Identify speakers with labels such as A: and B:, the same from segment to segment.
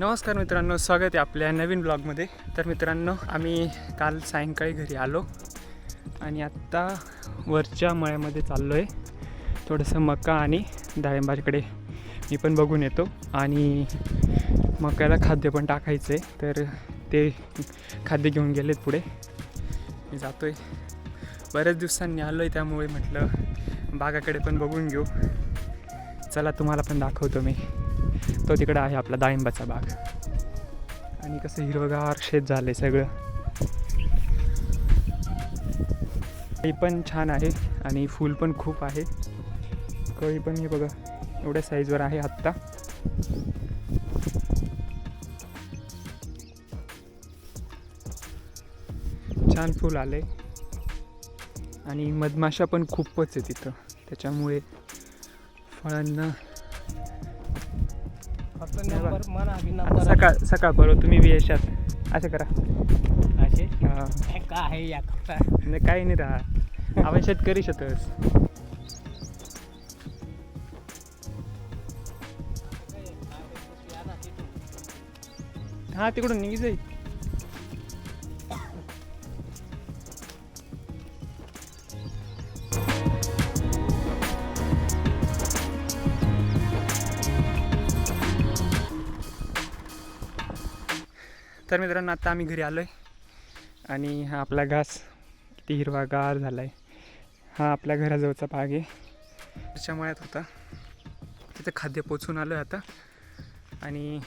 A: नमस्कार मित्रांनो स्वागत आहे आपल्या नवीन ब्लॉगमध्ये. तर मित्रांनो आम्ही काल सायंकाळी घरी आलो आणि आत्ता वरच्या मळ्यामध्ये चाललो आहे थोडंसं मका आणि डाळिंबाकडे मी पण बघून येतो. आणि मक्याला खाद्य पण टाकायचं आहे तर ते खाद्य घेऊन गेलेत पुढे. मी जातो आहे बऱ्याच दिवसांनी आलो आहे त्यामुळे म्हटलं बागाकडे पण बघून घेऊ. चला तुम्हाला पण दाखवतो मी. तो तिकडं आहे आपला डाळिंबाचा बाग. आणि कसं हिरवगार शेत झालं आहे सगळं. कळी पण छान आहे आणि फूल पण खूप आहे. कळी पण हे बघा एवढ्या साईजवर आहे आत्ता. छान फूल आले आणि मधमाशा पण खूपच आहे तिथं. त्याच्यामुळे फळांना
B: फक्त नंबर म्हणा की नंबर.
A: सकाळ सकाळ बरोबर तुम्ही बी येशात. असं करा.
B: असे? काय आहे या
A: नाही काही नाही राहा आपण शेतकरी शेतस. हा तिकडून निघी जाई. तर मित्रांनो आता आम्ही घरी आलो आहे आणि हा आपला घास किती हिरवागार झाला आहे हा आपल्या घराजवळचा भाग आहे. त्याच्या मळ्यात होता. तिथं खाद्य पोचून आलो आहे आता. आणि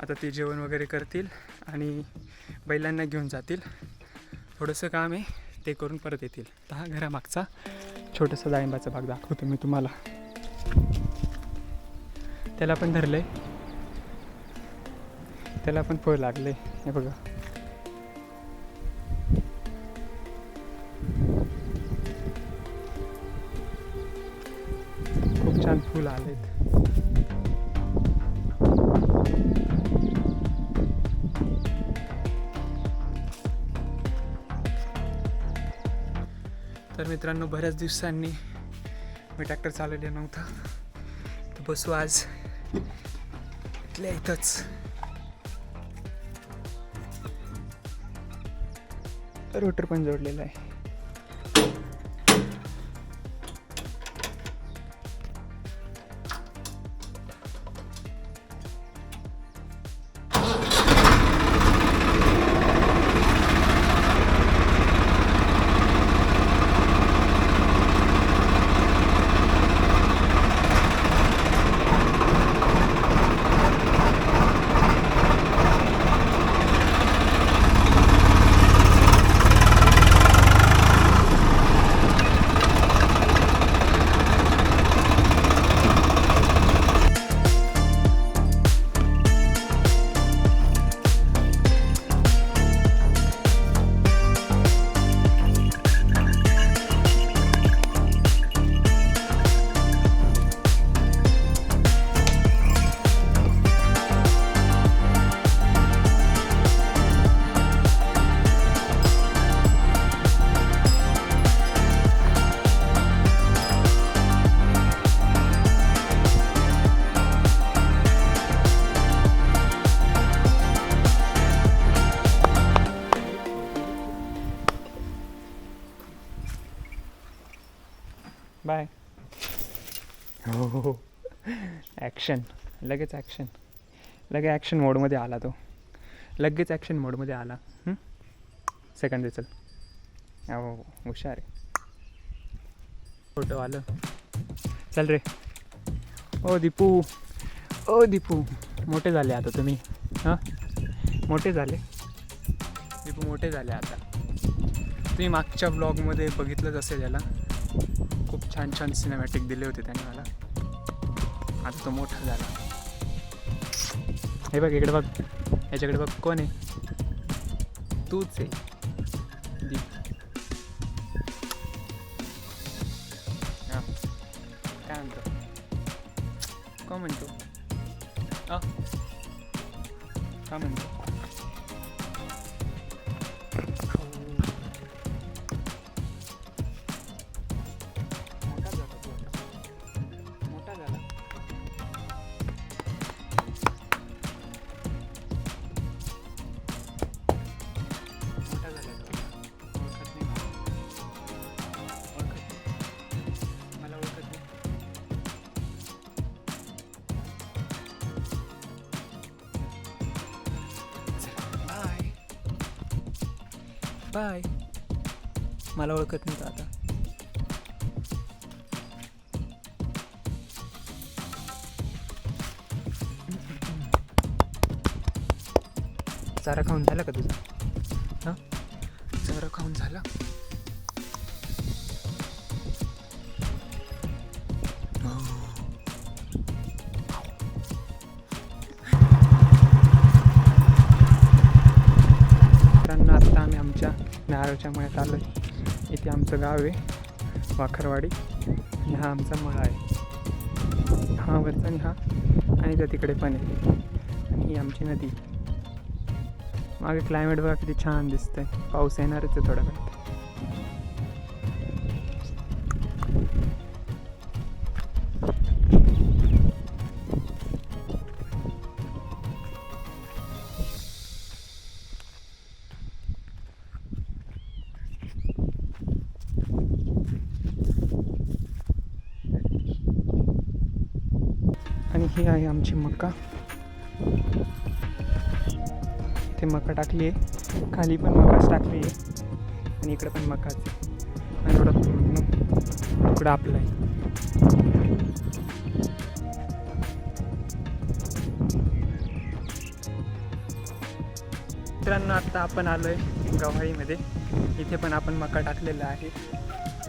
A: आता ते जेवण वगैरे करतील आणि बैलांना घेऊन जातील. थोडंसं काम आहे ते करून परत येतील. तर हा घरामागचा छोटासा डाळिंबाचा भाग दाखवतो मी तुम्हाला. त्याला पण धरलं आहे त्याला पण फळ लागले. हे बघा. खूप छान फुल आलेत. तर मित्रांनो बऱ्याच दिवसांनी मी ट्रॅक्टर चालवले नव्हता. तर बसू आज. इथल्या इथंच. रोटर पण जोडलेला आहे. ॲक्शन लगेच ॲक्शन लगेच ॲक्शन मोडमध्ये आला तो. लगेच ॲक्शन मोडमध्ये आला. सेकंड दे चल. हो हुशार आहे. फोटो आलं. चल रे. ओ दीपू. ओ दीपू. मोठे झाले आता तुम्ही. हां? मोठे झाले. दीपू मोठे झाले आता. तुम्ही मागच्या ब्लॉगमध्ये बघितलंच असेल याला. खूप छान छान सिनेमॅटिक दिले होते त्याने मला. आता तो मोठा झाला. हे बघ इकडे बघ. याच्याकडे बघ कोण आहे? तूच आहे. काय म्हणतो? काय म्हणतो? आ काय म्हणतो? बाय. मला ओळखत नव्हतं आता. चारा खाऊन झाला का तुझा? हां? चारा खाऊन झाला? आरोच्या मळ्यात आलो आहे. इथे आमचं गाव आहे वाखरवाडी. आणि हा आमचा मळा आहे. हा वरचा आणि हा. आणि त्या तिकडे पण आहे. आणि ही आमची नदी. मागे क्लायमेट बघा किती छान दिसतंय. पाऊस येणारच आहे थोडा ही आहे आमची मका. इथे मका टाकली आहे. खाली पण मकाच टाकली आहे. आणि इकडं पण मकाच आणि एवढा पूर्ण तुकडा आपला आहे. मित्रांनो आत्ता आपण आलो आहे गव्हाळीमध्ये इथे पण आपण मका टाकलेला आहे.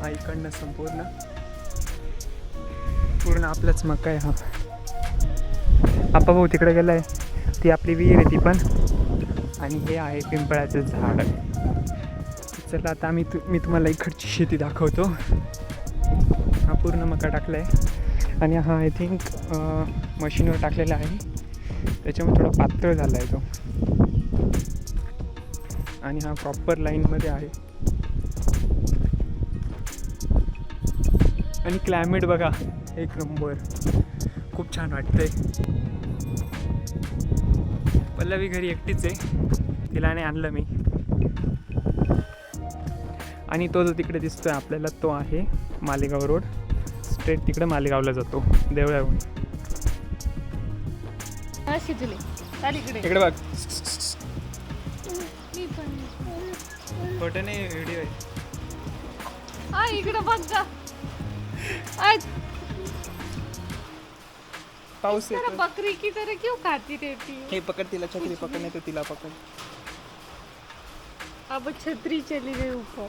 A: हा इकडनं संपूर्ण. पूर्ण आपलाच मका आहे हा. आप्पा भाऊ तिकडे गेला आहे ती आपली विहीर आहे ती पण. आणि हे आहे पिंपळाचं झाड. चला आता आम्ही तु मी तुम्हाला इकडची शेती दाखवतो. हा पूर्ण मका टाकला आहे आणि हा आय थिंक मशीनवर टाकलेला आहे. त्याच्यामुळे थोडा पातळ झाला आहे तो. आणि हा प्रॉपर लाईनमध्ये आहे. आणि क्लायमेट बघा एक नंबर खूप छान वाटतंय. पल्लवी घरी एकटीच आहे. तिला नाही आणलं मी. आणि तो जो तिकडे दिसतोय आपल्याला तो आहे मालेगाव रोड. स्ट्रेट तिकडे मालेगावला जातो देवळाहून.
C: इकडे.
A: बघ. नाही व्हिडिओ आहे
C: इकडे बघ
A: पाऊस येतो
C: बकरी की तरह क्यों खाती रहती है?
A: हे पकड तिला छत्री पकड नाही। तर तिला पकड.
C: अब छतरी चली गई ऊपर।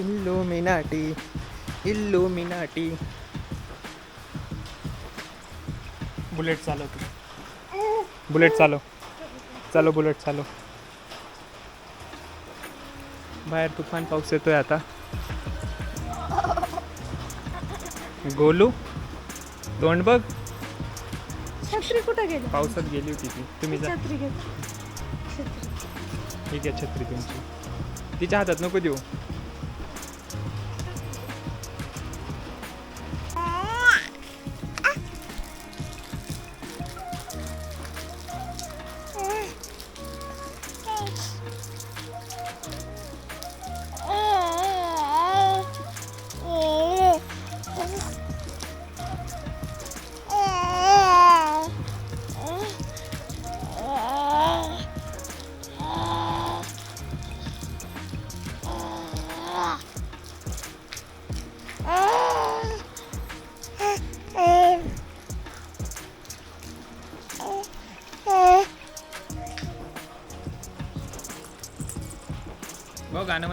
A: Illuminati Illuminati. बुलेट चालव तू. बुलेट चालव. चालव बुलेट चालव. बाहेर तुफान पाऊस येतोय आता. गोलू तोंड बघ
C: छत्री कुठं गेली?
A: पावसात गेली होती ती. तुम्ही जा.
C: छत्री घे छत्री
A: ठीक आहे छत्री तुमची. तिच्या हातात नको देऊ.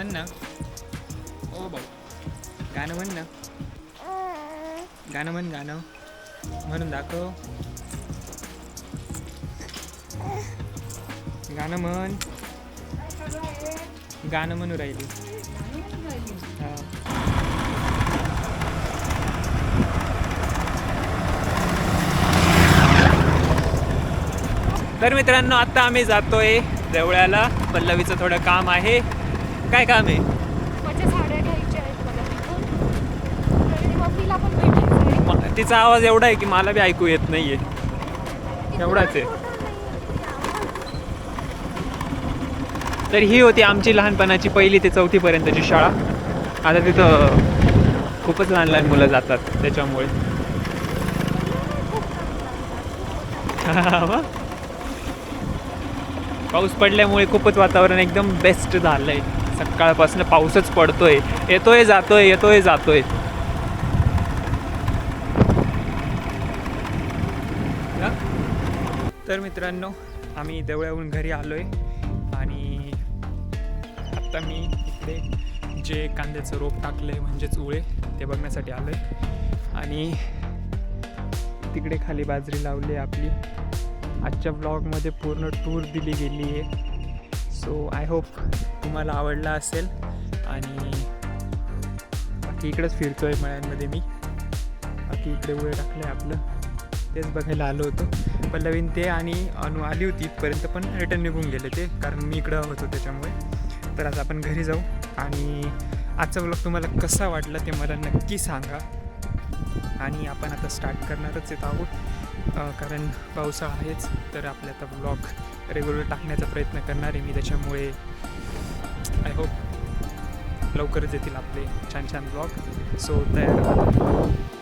A: म्हण ना. ओ भाऊ गाणं म्हण ना. गाणं म्हण गाणं. म्हणून दाखव. गाणं म्हण. गाणं म्हणू राहिली. हा. तर मित्रांनो आता आम्ही जातोय देवळ्याला पल्लवीचं थोडं काम आहे. काय काम आहे?
C: माझ्या साड्या घ्यायच्या आहेत मला तिथून. आणि मम्मीला पण भेटायचं आहे
A: म- तिचा आवाज एवढा आहे की मला बी ऐकू येत नाहीये. एवढाच आहे. तर ही होती आमची लहानपणाची पहिली ते चौथी पर्यंतची शाळा. आता तिथं खूपच लहान लहान मुलं जातात त्याच्यामुळे. हा? पाऊस पडल्यामुळे खूपच वातावरण एकदम बेस्ट झालं आहे सकाळपासून पाऊसच पडतोय. येतोय जातोय येतोय जातोय. तर मित्रांनो आम्ही देवळ्याहून घरी आलो आहे आणि आत्ता मी इकडे जे कांद्याचं रोप टाकलं आहे म्हणजेच उळे ते बघण्यासाठी आलो आहे आणि तिकडे खाली बाजरी लावली आहे आपली. आजच्या ब्लॉगमध्ये पूर्ण टूर दिली गेली आहे सो आय होप तुम्हाला आवडला असेल आणि बाकी इकडेच फिरतो आहे मळ्यांमध्ये मी. बाकी इकडे वेळ टाकलं आहे आपलं. तेच बघायला आलो होतो. पल्लवीन ते आणि अनु आली होती इथपर्यंत पण रिटर्न निघून गेले ते कारण मी इकडं होतो त्याच्यामुळे. तर आता आपण घरी जाऊ आणि आजचा ब्लॉग तुम्हाला कसा वाटला ते मला नक्की सांगा. आणि आपण आता स्टार्ट करणारच येत आहोत. कारण पावसाळा आहेच तर आपल्या आता ब्लॉग रेग्युलर टाकण्याचा प्रयत्न करणार आहे मी. त्याच्यामुळे आय होप लवकरच येतील आपले छान छान ब्लॉग सो तयार